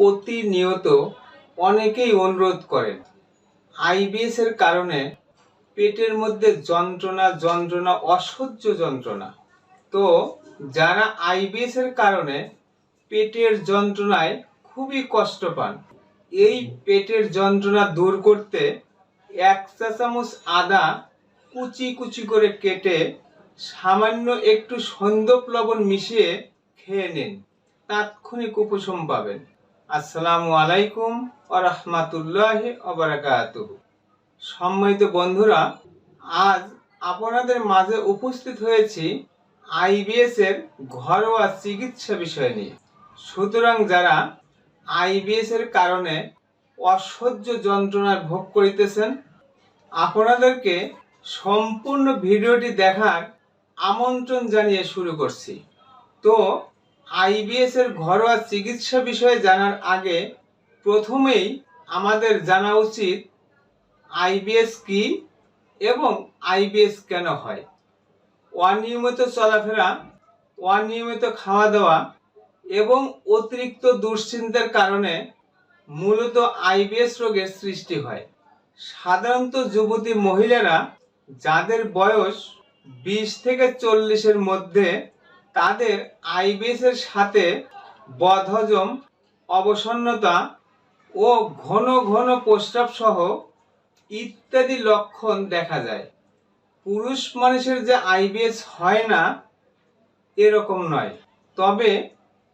প্রতিনিয়ত অনেকেই অনুরোধ করেন। আইবিএস এর কারণে পেটের মধ্যে যন্ত্রণা যন্ত্রণা, অসহ্য যন্ত্রণা। তো যারা আইবিএস এর কারণে পেটের যন্ত্রণায় খুবই কষ্ট পান, এই পেটের যন্ত্রণা দূর করতে এক চা চামচ আদা কুচি কুচি করে কেটে সামান্য একটু সন্দপ লবণ মিশিয়ে খেয়ে নিন। তাৎক্ষণিক উপশম পাবেন। আসসালামু আলাইকুম রহমাতুল্লাহ অবরাকাতুহু সম্মানিত বন্ধুরা, আজ আপনাদের মাঝে উপস্থিত হয়েছি আইবিএস এর ঘরোয়া চিকিৎসা বিষয় নিয়ে। সুতরাং যারা আইবিএস এর কারণে অসহ্য যন্ত্রণার ভোগ করিতেছেন, আপনাদেরকে সম্পূর্ণ ভিডিওটি দেখার আমন্ত্রণ জানিয়ে শুরু করছি। তো আইবিএস এর ঘরোয়া চিকিৎসা বিষয়ে জানার আগে প্রথমেই আমাদের জানা উচিত আইবিএস কি এবং আইবিএস কেন হয়। অনিয়মিত চলাফেরা অনিয়মিত খাওয়া দাওয়া এবং অতিরিক্ত দুশ্চিন্তার কারণে মূলত আইবিএস রোগের সৃষ্টি হয়। সাধারণত যুবতী মহিলারা যাদের বয়স বিশ থেকে চল্লিশের মধ্যে তাদের আইবিএস এর সাথে বদহজম, অবসন্নতা ও ঘন ঘন প্রস্রাব সহ ইত্যাদি লক্ষণ দেখা যায়। পুরুষ মানুষের যে আইবিএস হয় না, এরকম নয়। তবে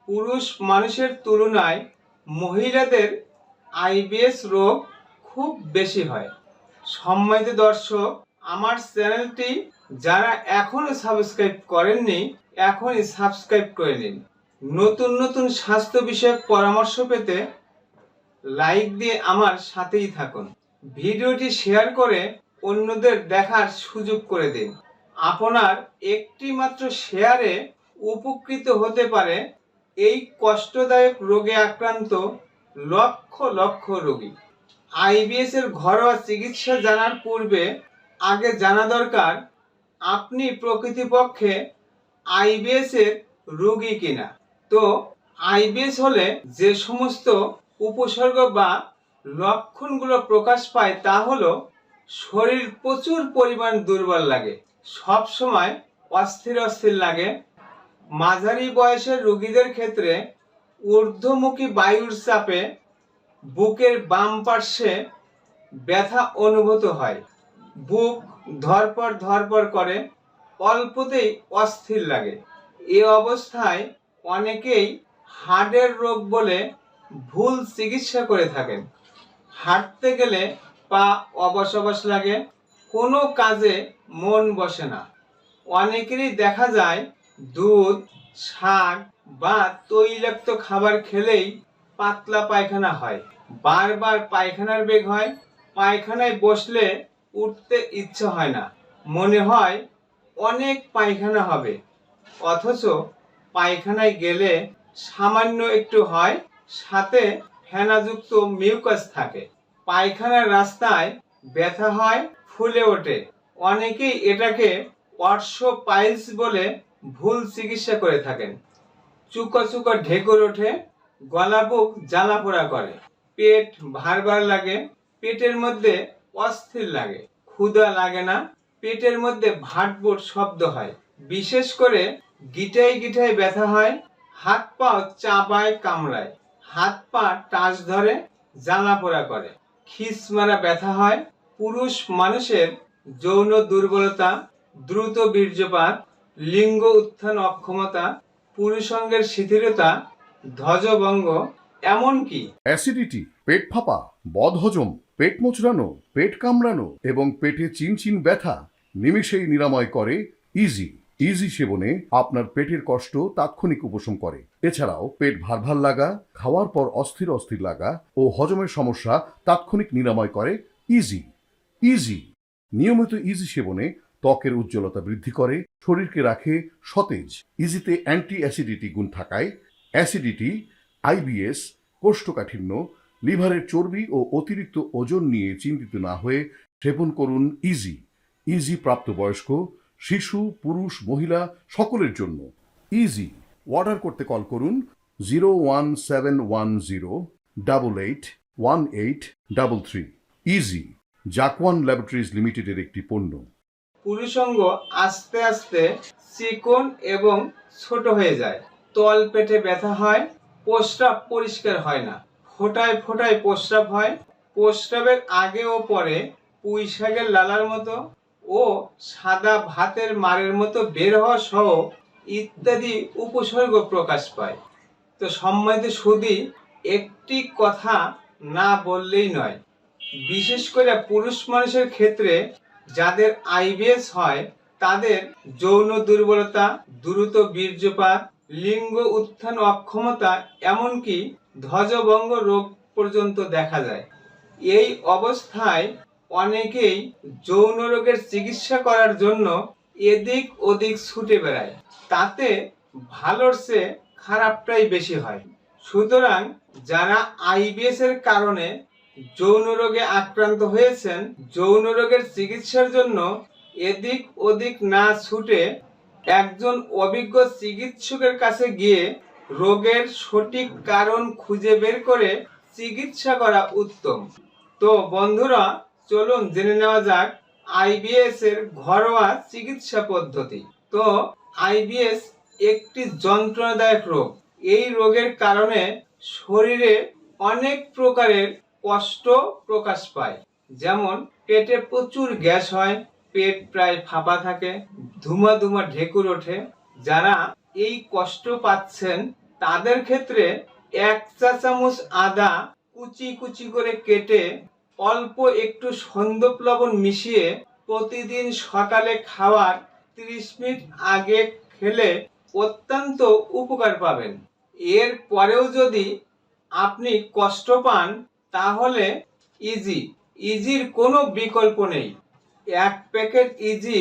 পুরুষ মানুষের তুলনায় মহিলাদের আইবিএস রোগ খুব বেশি হয়। সম্মানিত দর্শক, আমার চ্যানেলটি যারা এখনও সাবস্ক্রাইব করেননি এখনই সাবস্ক্রাইব করে নিন। নতুন নতুন স্বাস্থ্য বিষয়ক পরামর্শ পেতে লাইক দিয়ে আমার সাথেই থাকুন। ভিডিওটি শেয়ার করে অন্যদের দেখার সুযোগ করে দিন। আপনার একটি মাত্র শেয়ারে উপকৃত হতে পারে এই কষ্টদায়ক রোগে আক্রান্ত লক্ষ লক্ষ রোগী। আইবিএস এর ঘরোয়া চিকিৎসা জানার পূর্বে আগে জানা দরকার, আপনি প্রকৃতপক্ষে আইবিএস এর রোগী কিনা? তো, আইবিএস হলে যে সমস্ত উপসর্গ বা লক্ষণগুলো প্রকাশ পায় তা হলো শরীর প্রচুর পরিমাণ দুর্বল লাগে, সব সময় অস্থির অস্থির লাগে। মাঝারি বয়সের রোগীদের ক্ষেত্রে ঊর্ধ্বমুখী বায়ুর চাপে বুকের বাম পার্শ্বে ব্যথা অনুভূত হয়। বুক ধরপড় ধরপর করে অল্পতেই অস্থির লাগে। এ অবস্থায় অনেকেই হার্টের রোগ বলে ভুল চিকিৎসা করে থাকেন। হাঁটতে গেলে পা অবশ অবশ লাগে, কোনো কাজে মন বসে না। অনেকেরই দেখা যায় দুধ শাক বা তৈলাক্ত খাবার খেলেই পাতলা পায়খানা হয়। বারবার পায়খানার বেগ হয়, পায়খানায় বসলে উঠতে ইচ্ছে হয় না। মনে হয় অনেক পায়খানা হবে। অথচ পায়খানায় গেলে সামান্য একটু হয়, সাথে ফেনাযুক্ত মিউকাস থাকে। পায়খানার রাস্তায় ব্যথা হয়, ফুলে ওঠে। অনেকেই এটাকে অর্শো পাইলস বলে ভুল চিকিৎসা করে থাকেন। চুকো চুকো ঢেকুর ওঠে, গলা বুক জ্বালা পোড়া করে। পেট ভার ভার লাগে, পেটের মধ্যে অস্থির লাগে, ক্ষুধা লাগে না। পেটের মধ্যে ভাটভুট শব্দ হয়। বিশেষ করে গিটাই গিটাই ব্যথা হয়, হাত পা চাপায় কামড়ায়, হাত পা টাচ ধরে, জ্বালা পোড়া করে, খিস মারা ব্যথা হয়, পুরুষ মানুষের যৌন দুর্বলতা, দ্রুত বীর্যপাত, লিঙ্গ উত্থান অক্ষমতা পুরুষঙ্গের শিথিলতা ধ্বজভঙ্গ এমনকি অ্যাসিডিটি, পেট ফাঁপা, বদহজম, পেট মোচড়ানো, পেট কামড়ানো এবং পেটে চিনচিন ব্যথা নিমেষেই নিরাময় করে ইজি ইজি সেবনে আপনার পেটের কষ্ট তাৎক্ষণিক উপশম করে। এছাড়াও পেট ভার ভার লাগা, খাওয়ার পর অস্থির অস্থির লাগা ও হজমের সমস্যা তাৎক্ষণিক নিরাময় করে ইজি ইজি নিয়মিত ইজি সেবনে ত্বকের উজ্জ্বলতা বৃদ্ধি করে, শরীরকে রাখে সতেজ ইজিতে অ্যান্টি অ্যাসিডিটি গুণ থাকায় অ্যাসিডিটি আইবিএস কোষ্ঠকাঠিন্য, লিভারের চর্বি ও অতিরিক্ত ওজন নিয়ে চিন্তিত না হয়ে সেবন করুন ইজি ইজি প্রাপ্তবয়স্ক, শিশু, পুরুষ, মহিলা, সকলের জন্য। ইজি অর্ডার করতে কল করুন zero one seven one zero double eight one eight double three easy Zakwan laboratories লিমিটেডের একটি পণ্য। পুরুষঙ্গ আস্তে আস্তে চিকন এবং ছোট হয়ে যায়। তল পেটে ব্যথা হয়, প্রস্রাব পরিষ্কার হয় না। ফোটায় ফোটায় প্রস্রাব হয়। প্রস্রাবের আগে ও পরে পুঁই শাকের লালার মতো ও সাদা ভাতের মারের মতো বের হওয়া সহ ইত্যাদি উপসর্গ প্রকাশ পায়। তো সম্মানিত সুদী একটি কথা না বললেই নয়। বিশেষ করে পুরুষ মানুষের ক্ষেত্রে যাদের আইবিএস হয়, তাদের যৌন দুর্বলতা, দ্রুত বীর্যপাত, লিঙ্গ উত্থান অক্ষমতা, এমনকি ধ্বজভঙ্গ রোগ পর্যন্ত দেখা যায়। এই অবস্থায় অনেকেই যৌন রোগের চিকিৎসা করার জন্য এদিক ওদিক ছুটে বেড়ায়। তাতে ভালোর চেয়ে খারাপটাই বেশি হয়। সুতরাং যারা আইবিএস এর কারণে যৌন রোগে আক্রান্ত হয়েছেন, যৌন রোগের চিকিৎসার জন্য এদিক ওদিক না ছুটে একজন অভিজ্ঞ চিকিৎসকের কাছে গিয়ে রোগের সঠিক কারণ খুঁজে বের করে চিকিৎসা করা উত্তম। তো বন্ধুরা চলুন জেনে নেওয়া যাক আইবিএস এর ঘরোয়া চিকিৎসা পদ্ধতি। তো আইবিএস একটি যন্ত্রণাদায়ক রোগ। এই রোগের কারণে শরীরে অনেক প্রকারের কষ্ট প্রকাশ পায়। যেমন, পেটে প্রচুর গ্যাস হয়, পেট প্রায় ফাঁপা থাকে ধুমা ধুমা ঢেকুর ওঠে। যারা এই কষ্ট পাচ্ছেন, তাদের ক্ষেত্রে এক চা চামচ আদা কুচি কুচি করে কেটে অল্প একটু লবণ মিশিয়ে প্রতিদিন সকালে খাওয়ার তিরিশ মিনিট আগে খেলে অত্যন্ত উপকার পাবেন। এর পরেও যদি আপনি কষ্ট পান, তাহলে ইজি। ইজির কোনো বিকল্প নেই। এক প্যাকেট ইজি,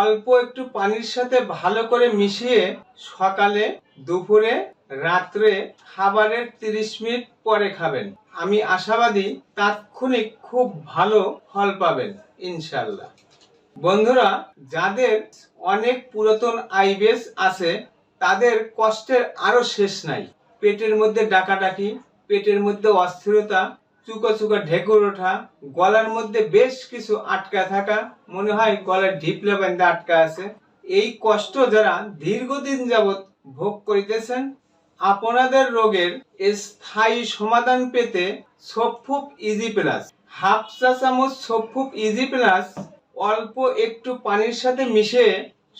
অল্প একটু পানির সাথে ভালো করে মিশিয়ে সকালে, দুপুরে রাত্রে খাবারের তিরিশ মিনিট পরে খাবেন। আমি আশাবাদী তাৎক্ষণিক খুব ভালো ফল পাবেন ইনশাল্লাহ বন্ধুরা, যাদের অনেক পুরাতন আইবিএস আছে, তাদের কষ্টের আরও শেষ নাই। পেটের মধ্যে ডাকাডাকি, পেটের মধ্যে অস্থিরতা, চুকা চুকা ঢেকুর ওঠা, গলার মধ্যে বেশ কিছু আটকা থাকা, মনে হয় গলার ঢিপলে বেঁধে আটকা আছে, এই কষ্ট যারা দীর্ঘদিন যাবৎ ভোগ করিতেছেন আপনাদের রোগের স্থায়ী সমাধান পেতে সফুপ ইজি প্লাস। হাফ চা চামচ সফুপ ইজি প্লাস অল্প একটু পানির সাথে মিশিয়ে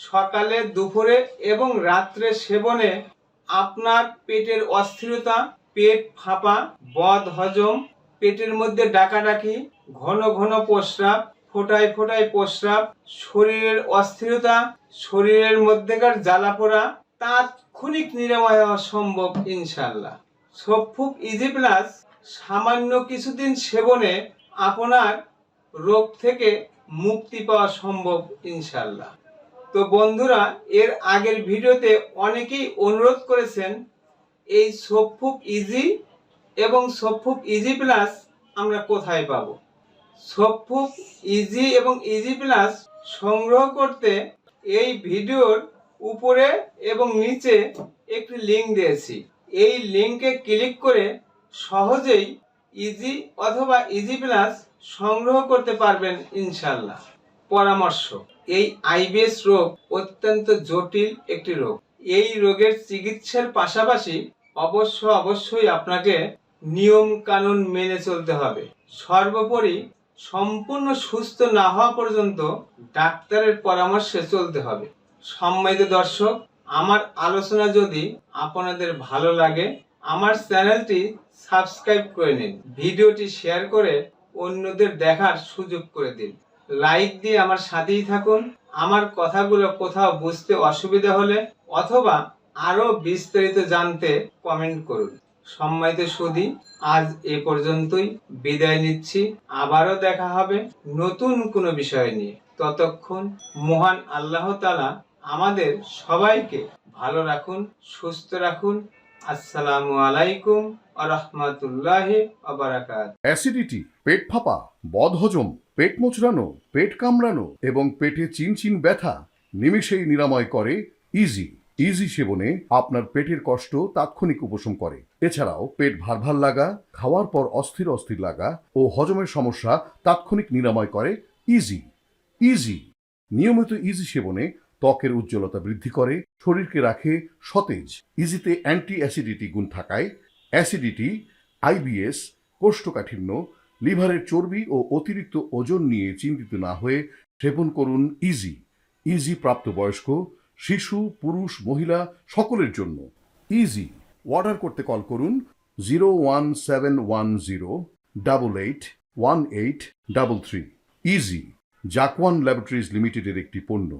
সকালে, দুপুরে এবং রাত্রে সেবনে আপনার পেটের অস্থিরতা, পেট ফাঁপা, বদ হজম, পেটের মধ্যে ডাকাডাকি, ঘন ঘন প্রস্রাব, ফোটায় ফোটায় প্রস্রাব, শরীরের অস্থিরতা, শরীরের মধ্যেকার জ্বালা পোড়া তাৎক্ষণিক নিরাময় হওয়া সম্ভব ইনশাল্লাহ সফুক ইজি প্লাস সামান্য কিছুদিন সেবনে আপনার রোগ থেকে মুক্তি পাওয়া সম্ভব ইনশাল্লাহ তো বন্ধুরা, এর আগের ভিডিওতে অনেকেই অনুরোধ করেছেন, এই সফুক ইজি এবং সফুক ইজি প্লাস আমরা কোথায় পাবো? সফুক ইজি এবং ইজি প্লাস সংগ্রহ করতে এই ভিডিওর উপরে এবং নিচে একটি লিঙ্ক দিয়েছি। এই লিংকে ক্লিক করে সহজেই ইজি অথবা ইজি প্লাস সংগ্রহ করতে পারবেন ইনশাল্লাহ পরামর্শ, এই আইবিএস রোগ অত্যন্ত জটিল একটি রোগ। এই রোগের চিকিৎসার পাশাপাশি অবশ্য অবশ্যই আপনাকে নিয়ম কানুন মেনে চলতে হবে। সর্বোপরি সম্পূর্ণ সুস্থ না হওয়া পর্যন্ত ডাক্তারের পরামর্শে চলতে হবে। সম্মানিত দর্শক, আমার আলোচনা যদি আপনাদের ভালো লাগে, আমার চ্যানেলটি সাবস্ক্রাইব করে নিন, ভিডিওটি শেয়ার করে অন্যদের দেখার সুযোগ করে দিন। লাইক দিয়ে আমার সাথেই থাকুন, আমার কথাগুলো কোথাও বুঝতে অসুবিধা হলে অথবা আরও বিস্তারিত জানতে কমেন্ট করুন। সম্মানিত সুধী, আজ এ পর্যন্তই, বিদায় নিচ্ছি, আবারও দেখা হবে নতুন কোনো বিষয় নিয়ে। ততক্ষণ মহান আল্লাহ তালা আমাদের সবাইকে ভালো রাখুন, সুস্থ রাখুন। আসসালামু আলাইকুম আ রহমতুল্লাহি অ্যাসিডিটি, পেট ফাঁপা, বদহজম, পেট মোচড়ানো, পেট কামড়ানো এবং পেটে চিনচিন ব্যথা নিমিষেই নিরাময় করে ইজি ইজি সেবনে আপনার পেটের কষ্ট তাৎক্ষণিক উপশম করে। এছাড়াও পেট ভার ভার লাগা, খাওয়ার পর অস্থির অস্থির লাগা ও হজমের সমস্যা তাৎক্ষণিক নিরাময় করে ইজি ইজি নিয়মিত ইজি সেবনে ত্বকের উজ্জ্বলতা বৃদ্ধি করে, শরীরকে রাখে সতেজ ইজিতে অ্যান্টি অ্যাসিডিটি গুণ থাকায় অ্যাসিডিটি আইবিএস কোষ্ঠকাঠিন্য, লিভারের চর্বি ও অতিরিক্ত ওজন নিয়ে চিন্তিত না হয়ে সেবন করুন ইজি ইজি প্রাপ্তবয়স্ক, শিশু, পুরুষ, মহিলা সকলের জন্য। ইজি অর্ডার করতে কল করুন zero one seven one zero double eight one eight double three easy Zakwan laboratories লিমিটেডের একটি পণ্য।